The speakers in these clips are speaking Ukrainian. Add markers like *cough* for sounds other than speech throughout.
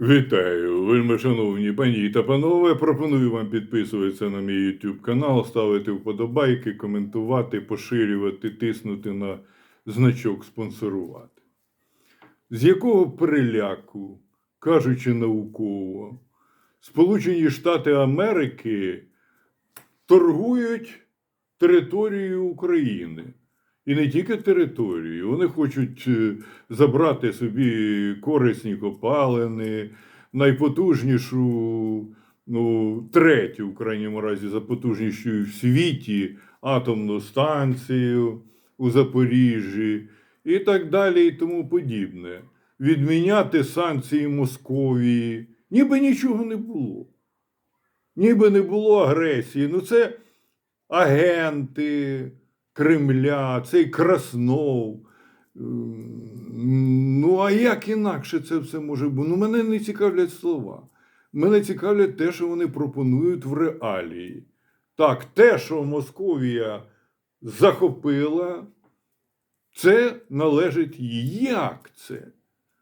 Вітаю, вельми шановні пані та панове. Пропоную вам підписуватися на мій YouTube канал, ставити вподобайки, коментувати, поширювати, тиснути на значок спонсорувати. З якого переляку, кажучи науково, Сполучені Штати Америки торгують територією України. І не тільки територію, вони хочуть е, забрати собі корисні копалини, найпотужнішу, ну, третю, в крайньому разі, за потужнішою в світі атомну станцію у Запоріжжі і так далі, і тому подібне. Відміняти санкції Московії, ніби нічого не було. Ніби не було агресії. Ну, це агенти Кремля, цей Краснов. Ем, Ну, а як інакше це все може бути? Ну, мене не цікавлять слова. Мене цікавлять те, що вони пропонують в реалії. Так, те, що Московія захопила, це належить їй. Як це?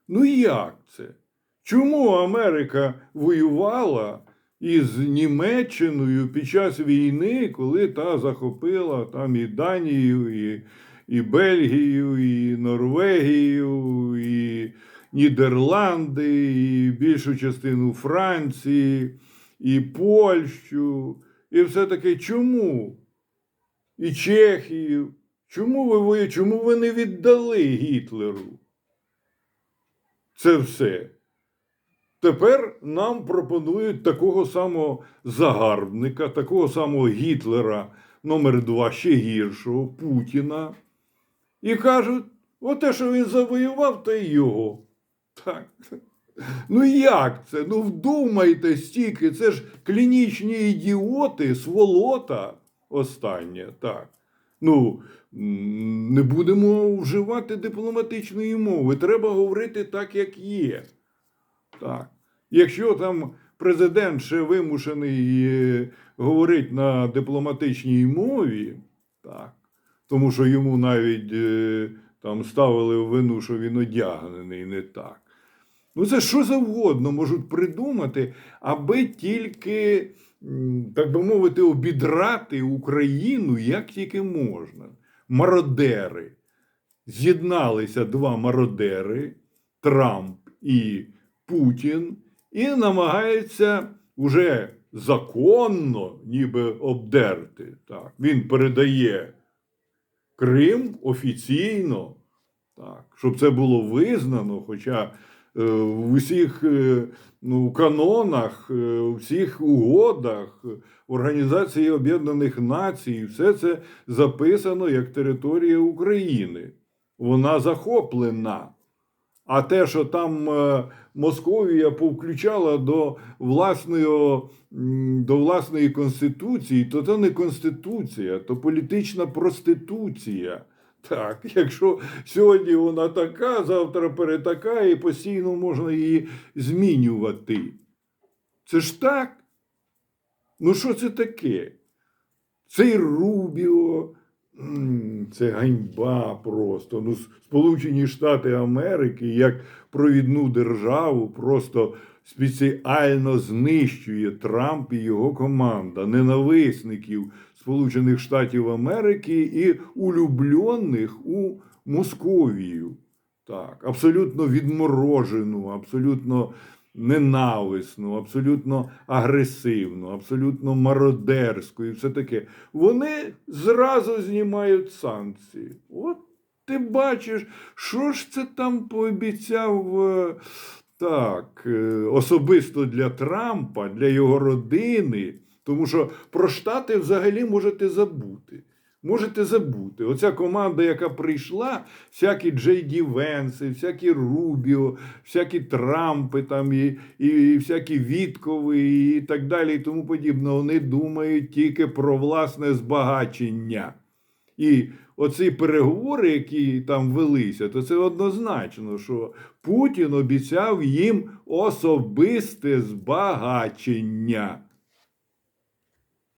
Ну як це? Чому Америка воювала із Німеччиною під час війни, коли та захопила там і Данію, і, і Бельгію, і Норвегію, і Нідерланди, і більшу частину Франції, і Польщу, і все таки чому? І Чехію. Чому ви? Чому ви не віддали Гітлеру? Це все. Тепер нам пропонують такого самого загарбника, такого самого Гітлера номер два, ще гіршого, Путіна. І кажуть, оте, що він завоював, то й його. Так. Ну як це? Ну вдумайте стільки, це ж клінічні ідіоти, сволота остання. Так. Ну, не будемо вживати дипломатичної мови. Треба говорити так, як є. Так. Якщо там президент ще вимушений е, говорить на дипломатичній мові, так, тому що йому навіть е, там ставили в вину, що він одягнений не так. Ну, це що завгодно можуть придумати, аби тільки, так би мовити, обідрати Україну як тільки можна. Мародери. З'єдналися два мародери Трамп і Путін, і намагаються уже законно, ніби обдерти. Так. Він передає Крим офіційно, так, щоб це було визнано, хоча е, в усіх е, ну, канонах, е, у всіх угодах Організації Об'єднаних Націй, все це записано як територія України. Вона захоплена. А те, що там е, Московія повключала до власної, до власної конституції, то це не конституція, то політична проституція. Так, *laughs* якщо сьогодні вона така, завтра перетака, і постійно можна її змінювати. Це ж так? Ну, що це таке? Цей Рубіо, це ганьба просто. Ну, Сполучені Штати Америки як провідну державу просто спеціально знищує Трамп і його команда, ненависників Сполучених Штатів Америки і улюблених у Московію. Так, абсолютно відморожену, абсолютно ненависну, абсолютно агресивну, абсолютно мародерську і все таке. Вони зразу знімають санкції. От ти бачиш, що ж це там пообіцяв е, так, е, особисто для Трампа, для його родини. Тому що про Штати взагалі можете забути. Можете забути. Оця команда, яка прийшла, всякі Джей Ді Венси, всякі Рубіо, всякі Трампи там і, і, і всякі Віткови і так далі, і тому подібне. Вони думають тільки про власне збагачення. І оці переговори, які там велися, то це однозначно, що Путін обіцяв їм особисте збагачення.